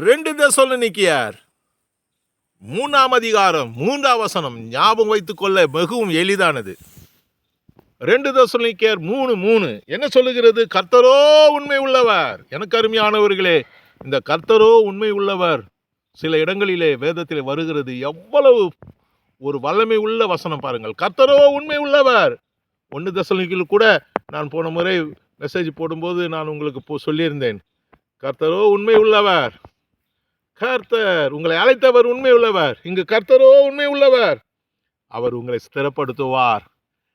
ரெண்டு தெசலோனிக்கேயர் மூணாம் அதிகாரம் மூன்றாம் வசனம் ஞாபகம் வைத்துக் கொள்ள மிகவும் எளிதானது. ரெண்டு தெசலோனிக்கேயர் மூணு மூணு. என்ன சொல்லுகிறது? கர்த்தரோ உண்மை உள்ளவர். எனக்கு அருமையானவர்களே இந்த கர்த்தரோ உண்மை உள்ளவர். சில இடங்களிலே வேதத்தில் வருகிறது எவ்வளவு ஒரு வல்லமை உள்ள வசனம் பாருங்கள். கர்த்தரோ உண்மை உள்ளவர். ஒன்று தசலிக்கில் கூட நான் போன முறை மெசேஜ் போடும்போது நான் உங்களுக்கு போ சொல்லியிருந்தேன். கர்த்தரோ உண்மை உள்ளவர். கர்த்தர் உங்களை அழைத்தவர் உண்மை உள்ளவர் இங்கு கர்த்தரோ உண்மை உள்ளவர் அவர் உங்களை ஸ்திரப்படுத்துவார்.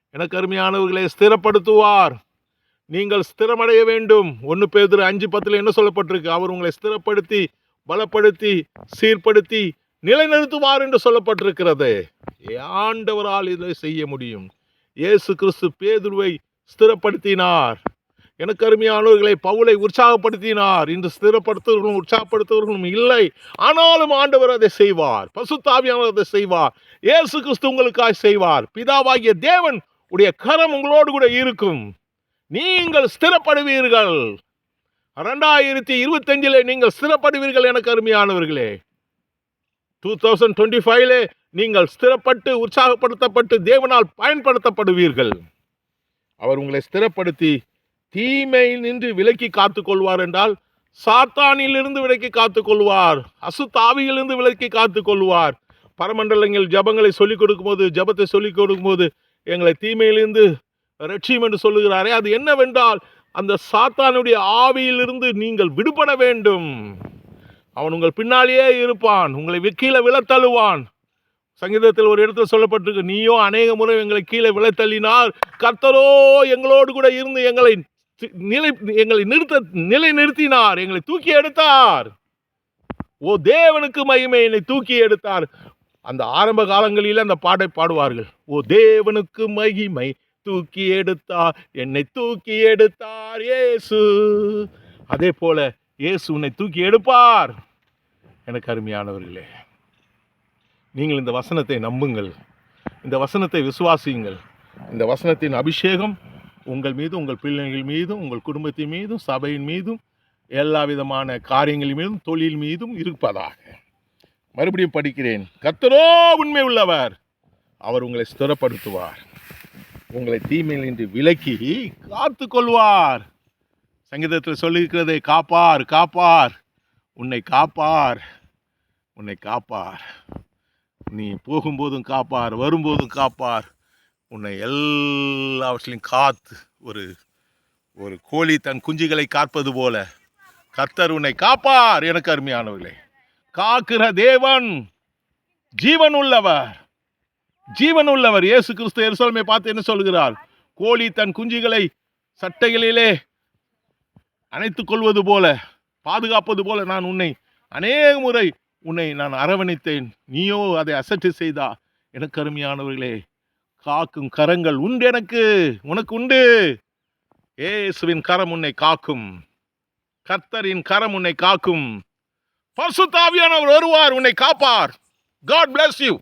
எனக்கு அருமையானவர்களை ஸ்திரப்படுத்துவார். நீங்கள் ஸ்திரமடைய வேண்டும். ஒன்று பேர் அஞ்சு பத்தில் என்ன சொல்லப்பட்டிருக்கு? அவர் உங்களை ஸ்திரப்படுத்தி பலப்படுத்தி சீர்படுத்தி நிலைநிறுத்துவார் என்று சொல்லப்பட்டிருக்கிறது. ஆண்டவரால் இதை செய்ய முடியும். இயேசு கிறிஸ்து பேதுருவை ஸ்திரப்படுத்தினார். எனக்கு அருமையானவர்களை பவுலை உற்சாகப்படுத்தினார். இன்று ஸ்திரப்படுத்துவர்களும் உற்சாகப்படுத்துவர்களும் இல்லை. ஆனாலும் ஆண்டவர் அதை செய்வார். பசுத்தாவியானவர் அதை செய்வார். இயேசு கிறிஸ்து உங்களுக்காக செய்வார். பிதாவாகிய தேவன் உடைய கரம் உங்களோடு கூட இருக்கும். நீங்கள் ஸ்திரப்படுவீர்கள். ரெண்டாயிரத்தி இருபத்தஞ்சிலே நீங்கள் ஸ்திரப்படுவீர்கள் எனக்கு அருமையானவர்களே. டூ தௌசண்ட் டுவெண்ட்டி ஃபைவ்லே நீங்கள் ஸ்திரப்பட்டு உற்சாகப்படுத்தப்பட்டு தேவனால் பயன்படுத்தப்படுவீர்கள். அவர் உங்களை ஸ்திரப்படுத்தி தீமையில் நின்று விலக்கி காத்துக்கொள்வார் என்றால் சாத்தானிலிருந்து விலக்கி காத்துக்கொள்வார் அசுத்தாவியிலிருந்து விலக்கி காத்துக்கொள்வார். பரமண்டலங்கள் ஜபங்களை சொல்லிக் கொடுக்கும்போது ஜபத்தை சொல்லிக் கொடுக்கும்போது எங்களை தீமையிலிருந்து ரட்சியம் என்று சொல்லுகிறாரே. அது என்னவென்றால் அந்த சாத்தானுடைய ஆவியிலிருந்து நீங்கள் விடுபட வேண்டும். அவன் உங்கள் பின்னாலேயே இருப்பான் உங்களை கீழே விழத்தழுவான் சங்கீதத்தில் ஒரு இடத்துல சொல்லப்பட்டிருக்கு நீயோ அநேக முறை எங்களை கீழே விழத்தள்ளினார் கர்த்தரோ எங்களோடு கூட இருந்து எங்களை நிலை எங்களை நிறுத்த நிலை நிறுத்தினார். எங்களை தூக்கி எடுத்தார். ஓ தேவனுக்கு மகிமை என்னை தூக்கி எடுத்தார். அந்த ஆரம்ப காலங்களில் அந்த பாட்டை பாடுவார்கள். ஓ தேவனுக்கு மகிமை தூக்கி எடுத்தார். என்னை தூக்கி எடுத்தார் ஏசு அதே போல இயேசு உன்னை தூக்கி எடுப்பார். எனக்கு அருமையானவர்களே நீங்கள் இந்த வசனத்தை நம்புங்கள். இந்த வசனத்தை விசுவாசியுங்கள். இந்த வசனத்தின் அபிஷேகம் உங்கள் மீதும் உங்கள் பிள்ளைகள் மீதும் உங்கள் குடும்பத்தின் மீதும் சபையின் மீதும் எல்லா விதமான காரியங்களின் மீதும் தொழில் மீதும் இருப்பதாக. மறுபடியும் படிக்கிறேன். கத்தரோ உண்மை உள்ளவர். அவர் உங்களை ஸ்திரப்படுத்துவார். உங்களை தீமையில் இன்று விலக்கி காத்து கொள்வார். சங்கீதத்தில் சொல்லியிருக்கிறதை காப்பார் காப்பார். உன்னை காப்பார் உன்னை காப்பார். நீ போகும்போதும் காப்பார் வரும்போதும் காப்பார். உன்னை எல்லாவற்றிலையும் காத்து ஒரு ஒரு கோழி தன் குஞ்சுகளை காப்பது போல கர்த்தர் உன்னை காப்பார். எனக்கு அருமையானவர்களே காக்கிற தேவன் ஜீவன் உள்ளவர் ஜீவன் உள்ளவர் இயேசு கிறிஸ்து எருசலமை பார்த்து என்ன சொல்கிறார்? கோழி தன் குஞ்சுகளை சட்டைகளிலே அணைத்துக் கொள்வது போல பாதுகாப்பது போல நான் உன்னை அநேக முறை உன்னை நான் அரவணைத்தேன். நீயோ அதை அசட்டு செய்தா. எனக்கு அருமையானவர்களே காக்கும் கரங்கள் உண்டு எனக்கு உனக்கு உண்டு. ஏசுவின் கரம் உன்னை காக்கும். கர்த்தரின் கரம் உன்னை காக்கும். பர்சுத்தாவியானவர் வருவார் உன்னை காப்பார். God bless you